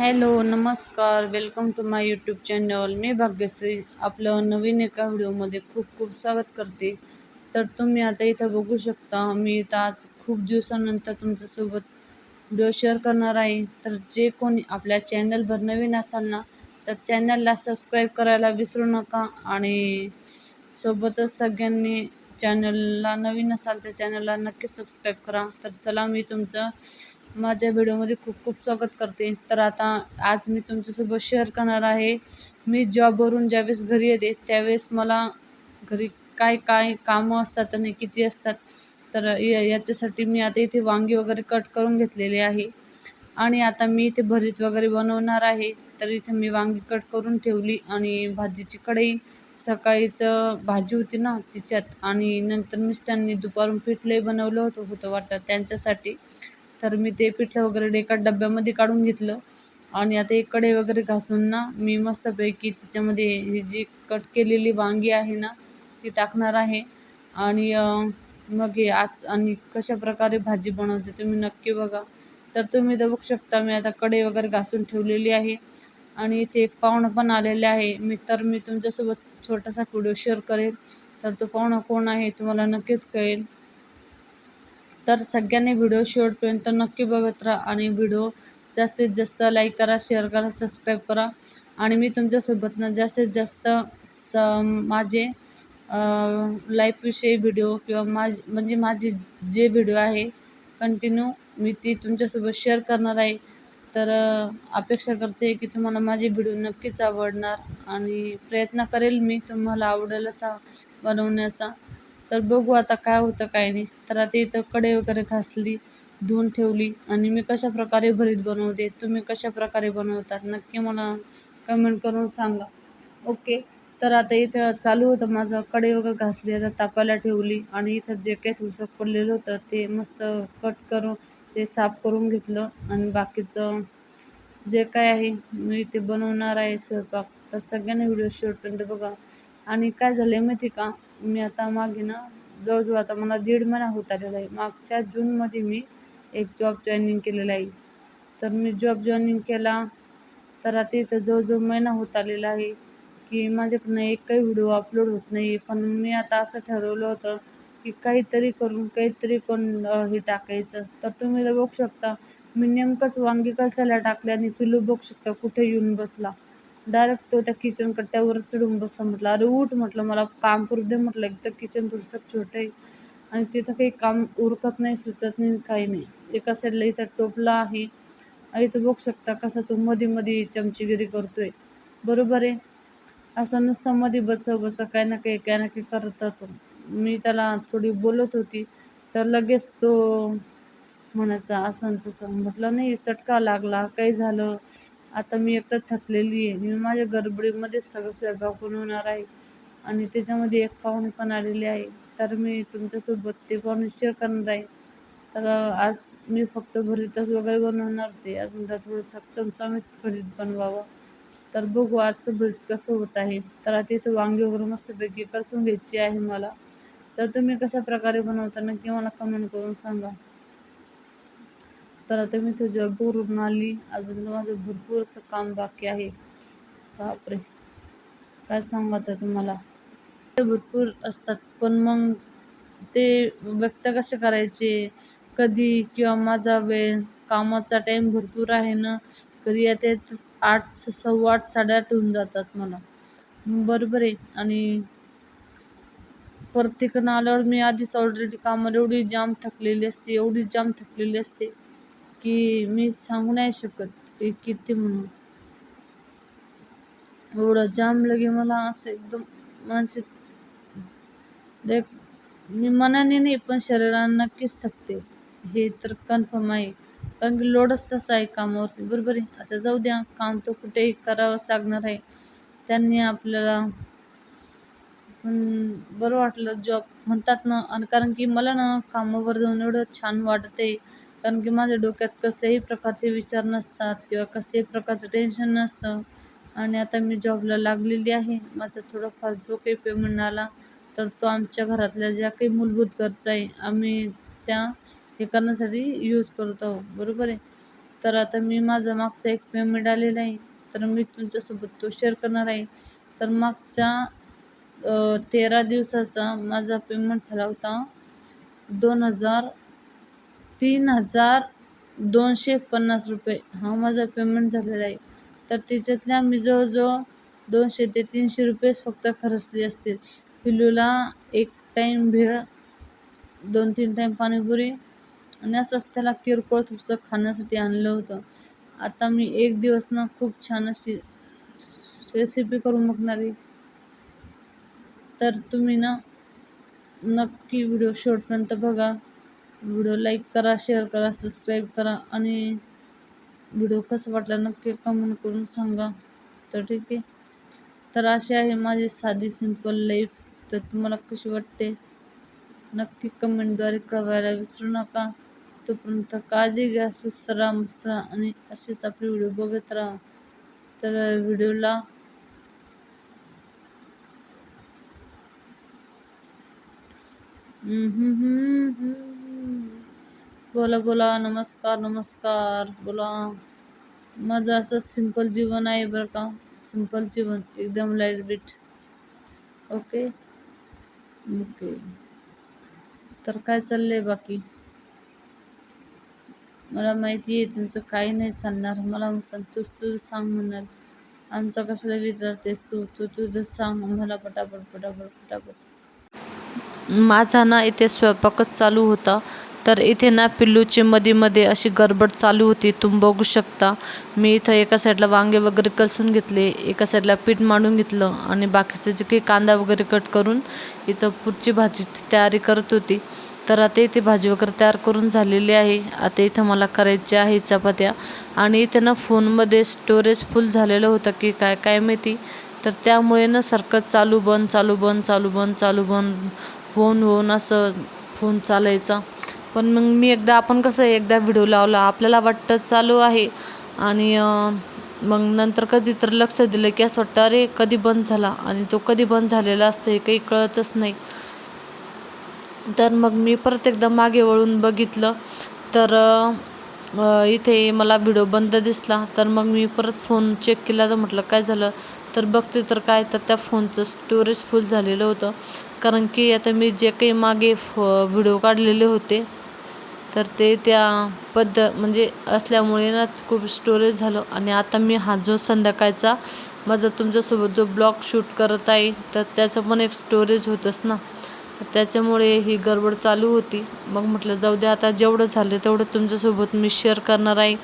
Hello नमस्कार. Welcome to my YouTube channel. मी भाग्यश्री. आपलं नवीन एका व्हिडिओमध्ये खूप खूप स्वागत करते. तर तुम्ही आता इथं बघू शकता मी इथं आज खूप दिवसानंतर तुमच्यासोबत व्हिडिओ शेअर करणार आहे. तर जे कोणी आपल्या चॅनलवर नवीन असाल ना तर चॅनलला सबस्क्राईब करायला विसरू नका आणि सोबतच सगळ्यांनी चॅनलला नवीन असाल तर चॅनलला नक्की सबस्क्राईब करा. तर चला मी तुमचं माझ्या व्हिडिओमध्ये खूप खूप स्वागत करते. तर आता आज मी तुमच्यासोबत शेअर करणार आहे. मी जॉबवरून ज्यावेळेस घरी येते त्यावेळेस मला घरी काय काय कामं असतात आणि किती असतात तर याच्यासाठी मी आता इथे वांगी वगैरे कट करून घेतलेले आहे. आणि आता मी इथे भरीत वगैरे बनवणार आहे. तर इथे मी वांगी कट करून ठेवली आणि भाजीची कढई सकाळीचं भाजी होती ना तिच्यात आणि नंतर मिस्टरांनी दुपारून पिठलंही बनवलं होतं होतं वाटतं त्यांच्यासाठी. तर मी ते पिठलं वगैरे एका डब्यामध्ये काढून घेतलं. आणि आता एक कढई वगैरे घासून ना मी मस्तपैकी त्याच्यामध्ये ही जी कट केलेली वांगी आहे ना ती टाकणार आहे. आणि मग हे आज आणि कशा प्रकारे भाजी बनवते तुम्ही नक्की बघा. तर तुम्ही तर बघू शकता मी आता कढई वगैरे घासून ठेवलेली आहे. आणि इथे एक पाहुणं पण आलेले आहे. मी तर मी तुमच्यासोबत छोटासा व्हिडिओ शेअर करेल तर तो पाहुणा कोण आहे तुम्हाला नक्कीच कळेल. तर सगळ्यांनी व्हिडिओ शेवटपर्यंत नक्की बघत राहा आणि व्हिडिओ जास्तीत जास्त लाईक करा शेअर करा सबस्क्राईब करा. आणि मी तुमच्यासोबतनं जास्तीत जास्त स माझे लाईफविषयी व्हिडिओ किंवा माझ म्हणजे माझे जे व्हिडिओ आहे कंटिन्यू मी ती तुमच्यासोबत शेअर करणार आहे. तर अपेक्षा करते की तुम्हाला माझे व्हिडिओ नक्कीच आवडणार आणि प्रयत्न करेल मी तुम्हाला आवडेल असा बनवण्याचा. तर बघू आता काय होतं काय नाही. तर आता इथं कढई वगैरे घासली धुवून ठेवली आणि मी कशा प्रकारे भरीत बनवते तुम्ही कशा प्रकारे बनवतात नक्की मला कमेंट करून सांगा. ओके तर आता इथं चालू होतं माझं कढई वगैरे घासली आता तापायला ठेवली आणि इथं जे काही थोडंसं पडलेलं होतं ते मस्त कट करून ते साफ करून घेतलं आणि बाकीचं जे काय आहे मी ते बनवणार आहे स्वयंपाक. तर सगळ्यांनी व्हिडिओ शेवटपर्यंत बघा. आणि काय झालं आहे माहिती का? मी आता मागे ना जवळजवळ आता मला दीड महिना होत आलेला आहे. मागच्या जूनमध्ये मी एक जॉब जॉईनिंग केलेला आहे. तर मी जॉब जॉईनिंग केला. तर आता इथं जवळजवळ महिना होत आलेला आहे की माझ्याकडनं एक काही व्हिडिओ अपलोड होत नाही पण मी आता असं ठरवलं होतं की काहीतरी करून काहीतरी कोण हे टाकायचं. तर तुम्ही बघू शकता मी नेमकंच वांगी कसायला टाकले आणि पिलू बघू शकता कुठे येऊन बसला. डायरेक्ट तो त्या किचन कट्ट्यावर चढून बसला म्हटलं अरे उठ म्हटलं मला काम करू दे म्हटलं एक तर किचन थोडंसं छोटं आहे आणि तिथं काही काम उरकत नाही सुचत नाही काही नाही. एका साईडला इथं टोपला आहे इथं बघू शकता कसा तो मध्ये मध्ये चमचीगिरी करतोय. बरोबर आहे. असं नुसतं मध्ये बचव बचव काय ना काही काय ना काही करत राहतो. मी त्याला थोडी बोलत होती तर लगेच तो म्हणायचा असं तसं. म्हटलं नाही चटका लागला काही झालं. आता मी एकतर थकलेली आहे. मी माझ्या गडबडीमध्ये सगळं स्वयंपाक बनवणार आहे. आणि त्याच्यामध्ये एक पाहुणे पण आलेले आहे. तर मी तुमच्यासोबत ते पाहुणे शेअर करणार आहे. तर आज मी फक्त भरीतच वगैरे बनवणार होते आज म्हणलं थोडंसं चमचमीत भरीत बनवावं. तर बघू आजचं भरीत कसं होत आहे. तर आता इथं वांगी वगैरे मस्तपैकी कसून घ्यायची आहे मला. तर तुम्ही कशा प्रकारे बनवताना नक्की मला कमेंट करून सांगा. तर आता मी तुझ्या भरून आली. अजून माझं भरपूर असं काम बाकी आहे. बापरे. काय सांगू आता तुम्हाला? भरपूर असतात. पण मग ते व्यक्त कसे करायचे? कधी किंवा माझा वेळ कामाचा टाईम भरपूर आहे ना? कधी आता आठ सव्वा आठ साडेआठ होऊन जातात मला. बरोबर आहे. आणि परत तिकडनं आल्यावर मी आधीच ऑलरेडी कामाला एवढी जाम थकलेली असते एवढी जाम थकलेली असते. की मी सांगू नाही शकत की किती म्हणून. एवढं जाम लगे मला असं एकदम मानसिक मी मनाने नाही पण शरीरानं नक्कीच थकते. हे तर कन्फर्म आहे. कारण की लोडच तसा आहे कामावरती. बरोबर आहे. आता जाऊ द्या काम तर कुठेही करावंच लागणार आहे. त्यांनी आपल्याला पण बरं वाटलं जॉब म्हणतात ना आणि कारण की मला ना कामावर जाऊन एवढं छान वाटते. कारण की माझ्या डोक्यात कसल्याही प्रकारचे विचार नसतात किंवा कसल्याही प्रकारचं टेन्शन नसतं. आणि आता मी जॉबला लागलेली आहे. माझा थोडाफार जो काही पेमेंट आला तर तो आमच्या घरातल्या ज्या काही मूलभूत गरजा आहे आम्ही त्या हे करण्यासाठी यूज करत आहोत. बरोबर आहे? तर आता मी माझा मागचा एक पेमेंट आलेला आहे. तर मी तुमच्यासोबत तो शेअर करणार आहे. तर मागच्या तेरा दिवसाचा माझा पेमेंट झाला होता. दोन हजार तीन हजार दोनशे पन्नास रुपये हा माझा पेमेंट झालेला आहे. तर त्याच्यातल्या मी जवळजवळ दोनशे ते तीनशे रुपयेच फक्त खर्चले असतील. पिल्लूला एक टाईम भेळ दोन तीन टाईम पाणीपुरी आणि असंच त्याला किरकोळ थोडंसं खाण्यासाठी आणलं होतं. आता मी एक दिवस ना खूप छान अशी रेसिपी करून बघणार आहे. तर तुम्ही ना नक्की व्हिडिओ शेवटपर्यंत बघा. व्हिडिओ लाईक करा शेअर करा सबस्क्राईब करा आणि व्हिडिओ कसा वाटला नक्की कमेंट करून सांगा. तर ठीक आहे. तर अशी आहे माझी साधी सिंपल लाईफ तर तुम्हाला कशी वाटते? नक्की कमेंटद्वारे कळवायला विसरू नका. तोपर्यंत काळजी घ्या सुस्त राहा मस्त राहा आणि असेच आपले व्हिडिओ बघत राहा. तर व्हिडिओला बोला बोला. नमस्कार नमस्कार. बोला. माझं असं सिंपल जीवन आहे बरं का. सिंपल जीवन. एकदम लाइट बीट ओके ओके तर काय चाललंय बाकी? मला माहिती आहे तुमचं काही नाही चालणार. मला सांग तूच तुझं सांग म्हणाल. आमचा कशाला विचारतेस तू तू तुझं सांग मला पटापट पटापट पटापट. माझा ना इथे स्वयंपाकच चालू होता. तर इथे ना पिल्लूची मध्ये मध्ये अशी गडबड चालू होती. तुम्ही बघू शकता. मी इथं एका साईडला वांगे वगैरे कलसून घेतले एका साईडला पीठ मांडून घेतलं आणि बाकीचं जे काही कांदा वगैरे कट करून इथं पुढची भाजीची तयारी करत होती. तर आता इथे भाजी वगैरे तयार करून झालेली आहे. आता इथं मला करायची आहे चपात्या. आणि इथे ना फोनमध्ये स्टोरेज फुल झालेलं होतं की काय काय माहिती? तर त्यामुळे ना सारखं चालू बंद चालू बंद चालू बंद चालू बंद. होऊन होऊन असं फोन चालायचा. पण मग मी एकदा आपण कसं एकदा व्हिडिओ लावला आपल्याला वाटतं चालू आहे. आणि मग नंतर कधी तर लक्ष दिलं की असं वाटतं अरे कधी बंद झाला? आणि तो कधी बंद झालेला असतो हे काही कळतच नाही. तर मग मी परत एकदा मागे वळून बघितलं. तर इथे मला व्हिडिओ बंद दिसला. तर मग मी परत फोन चेक केला. तर म्हटलं काय झालं? तर बघते तर काय तर त्या फोनचं स्टोरेज फुल झालेलं होतं. कारण की आता मी जे काही मागे व्हिडिओ काढलेले होते तर ते त्या पद्ध म्हणजे असल्यामुळे ना खूप स्टोरेज झालं. आणि आता मी हा जो संध्याकाळचा माझा तुमच्यासोबत जो ब्लॉग शूट करत आहे तर त्याचं पण एक स्टोरेज होतंच ना. त्याच्यामुळे ही गडबड चालू होती. मग म्हटलं जाऊ दे आता जेवढं झालं तेवढं तुमच्यासोबत मी शेअर करणार आहे.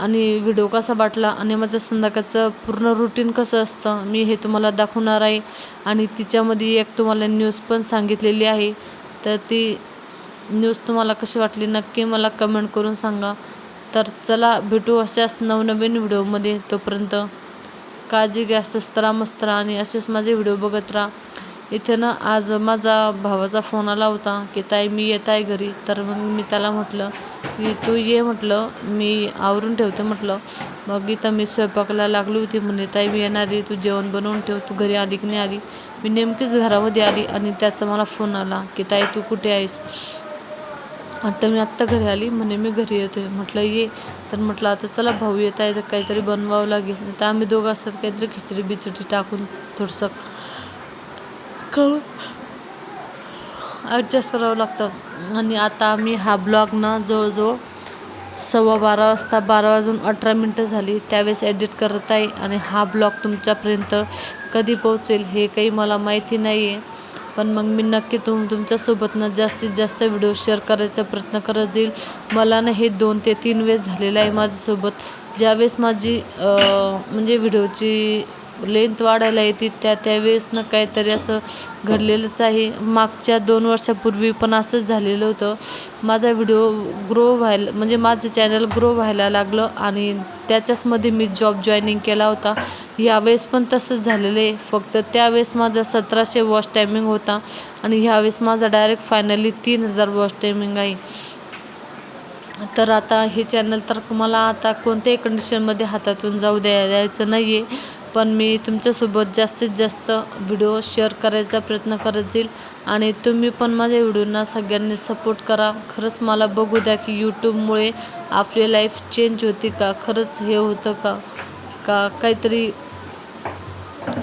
आणि व्हिडिओ कसा वाटला आणि माझं संध्याकाळचं पूर्ण रुटीन कसं असतं मी हे तुम्हाला दाखवणार आहे. आणि तिच्यामध्ये एक तुम्हाला न्यूज पण सांगितलेली आहे. तर ती न्यूज तुम्हाला कशी वाटली नक्की मला कमेंट करून सांगा. तर चला भेटू अशाच नवनवीन व्हिडिओमध्ये तोपर्यंत. काळजी घ्या स्वस्त राहा मस्त राहा आणि असेच माझे व्हिडिओ बघत राहा. इथे ना आज माझा भावाचा फोन आला होता की ताई मी येत आहे घरी. तर मग मी त्याला म्हटलं की तू ये म्हटलं मी आवरून ठेवते म्हटलं. मग इथं मी स्वयंपाकाला लागली होती म्हणे ताई मी येणार आहे तू जेवण बनवून ठेव तू घरी आली की नाही आली? मी नेमकीच घरामध्ये आली आणि त्याचा मला फोन आला की ताई तू कुठे आहेस? आता मी आत्ता घरी आली. म्हणे मी घरी येतोय. म्हटलं ये. तर म्हटलं आता चला भाऊ येत आहे तर काहीतरी बनवावं लागेल. तर आम्ही दोघं असतात काहीतरी खिचडी बिचडी टाकून थोडंसं कळू ॲडजस्ट करावं लागतं. आणि आता मी हा ब्लॉग ना जवळजवळ सव्वा बारा वाजता बारा वाजून अठरा मिनटं झाली. त्यावेळेस एडिट करत आहे आणि हा ब्लॉग तुमच्यापर्यंत कधी पोहोचेल हे काही मला माहिती नाही आहे पण मग मी नक्की तुम तुमच्यासोबतनं जास्तीत जास्त व्हिडिओ शेअर करायचा प्रयत्न करत जाईल. मला ना हे दोन ते तीन वेळेस झालेलं आहे माझ्यासोबत. ज्यावेळेस माझी म्हणजे व्हिडिओची लेंथ वाढायला येते. त्या त्यावेळेस ना काहीतरी असं घडलेलंच आहे. मागच्या दोन वर्षापूर्वी पण असंच झालेलं होतं. माझा व्हिडिओ ग्रो व्हायला म्हणजे माझं चॅनल ग्रो व्हायला लागलं आणि त्याच्याचमध्ये मी जॉब जॉईनिंग केला होता. यावेळेस पण तसंच झालेलं आहे. फक्त त्यावेळेस माझा सतराशे वॉच टायमिंग होता आणि ह्यावेळेस माझा डायरेक्ट फायनली तीन हजार वॉच टायमिंग आहे. तर आता हे चॅनल तर मला आता कोणत्याही कंडिशनमध्ये हातातून जाऊ द्या द्यायचं नाही आहे पण मी तुमच्यासोबत जास्तीत जास्त व्हिडिओ शेअर करायचा प्रयत्न करत जाईल. आणि तुम्ही पण माझ्या व्हिडिओंना सगळ्यांनी सपोर्ट करा. खरंच मला बघू द्या की यूट्यूबमुळे आपली लाईफ चेंज होती का? खरंच हे होतं का? का काहीतरी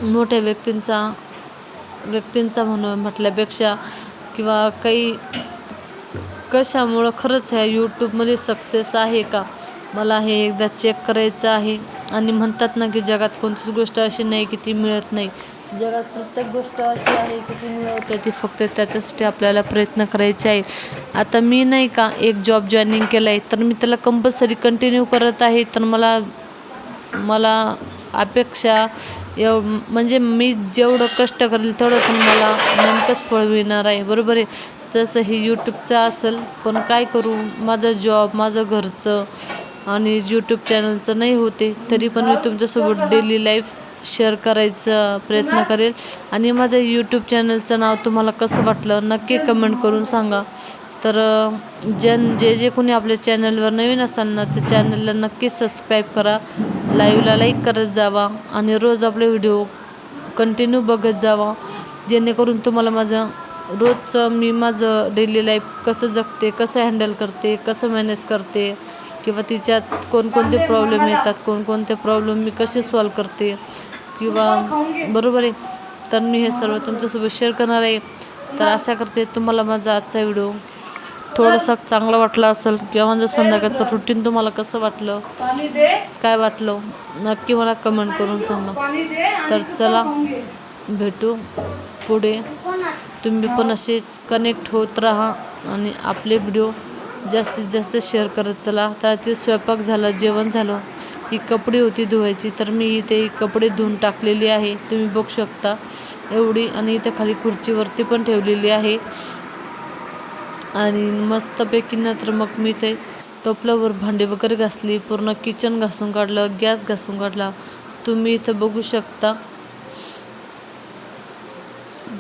मोठ्या व्यक्तींचा व्यक्तींचा म्हणून म्हटल्यापेक्षा किंवा काही कशामुळं खरंच ह्या यूट्यूबमध्ये सक्सेस आहे का? मला हे एकदा चेक करायचं आहे. आणि म्हणतात ना की जगात कोणतीच गोष्ट अशी नाही की ती मिळत नाही. जगात प्रत्येक गोष्ट अशी आहे की ती मिळवते ती फक्त त्याच्यासाठी आपल्याला प्रयत्न करायचे आहे आता मी नाही का एक जॉब जॉईनिंग केला आहे तर मी त्याला कंपल्सरी कंटिन्यू करत आहे. तर मला मला अपेक्षा एव म्हणजे मी जेवढं कष्ट करेल तेवढं पण मला नेमकंच फळ मिळणार आहे. बरोबर आहे? तसं हे यूट्यूबचं असेल पण काय करू? माझा जॉब माझं घरचं आणि यूट्यूब चॅनलचं नाही होते तरी पण मी तुमच्यासोबत डेली लाईफ शेअर करायचा प्रयत्न करेल. आणि माझ्या यूट्यूब चॅनलचं नाव तुम्हाला कसं वाटलं नक्की कमेंट करून सांगा. तर जन जे जे कोणी आपल्या चॅनलवर नवीन असाल ना त्या चॅनलला नक्की सबस्क्राईब करा. लाईव्हला लाईक करत जावा आणि रोज आपले व्हिडिओ कंटिन्यू बघत जावा. जेणेकरून तुम्हाला माझं रोजचं मी माझं डेली लाईफ कसं जगते कसं हँडल करते कसं मॅनेज करते किंवा तिच्यात कोणकोणते प्रॉब्लेम येतात कोणकोणते प्रॉब्लेम मी कसे सॉल्व करते किंवा बरोबर आहे? तर मी हे सर्व तुमच्यासोबत शेअर करणार आहे. तर आशा करते तुम्हाला माझा आजचा व्हिडिओ थोडंसं चांगलं वाटलं असेल किंवा माझं संध्याकाळचं रुटीन तुम्हाला कसं वाटलं? काय वाटलं? नक्की मला कमेंट करून सांगा. तर चला भेटू पुढे. तुम्ही पण असेच कनेक्ट होत राहा आणि आपले व्हिडिओ जास्तीत जास्त शेअर करत चला. तर ते स्वयंपाक झाला जेवण झालं. ही कपडे होती धुवायची तर मी इथे कपडे धुवून टाकलेली आहे. तुम्ही बघू शकता. एवढी आणि इथे खाली खुर्चीवरती पण ठेवलेली आहे. आणि मस्तपैकी नंतर मग मी ते टोपल्यावर भांडे वगैरे घासली पूर्ण किचन घासून काढलं गॅस घासून काढला. तुम्ही इथं बघू शकता.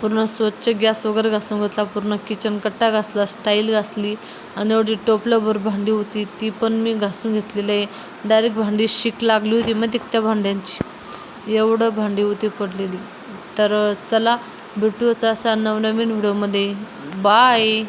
पूर्ण स्वच्छ गॅस वगैरे घासून घेतला पूर्ण किचन कट्टा घासला स्टाईल घासली आणि एवढी टोपल्याभर भांडी होती ती पण मी घासून घेतलेली आहे. डायरेक्ट भांडी शीक लागली होती मग त्या भांड्यांची. एवढं भांडी होती पडलेली. तर चला भेटूच अशा नवनवीन व्हिडिओमध्ये बाय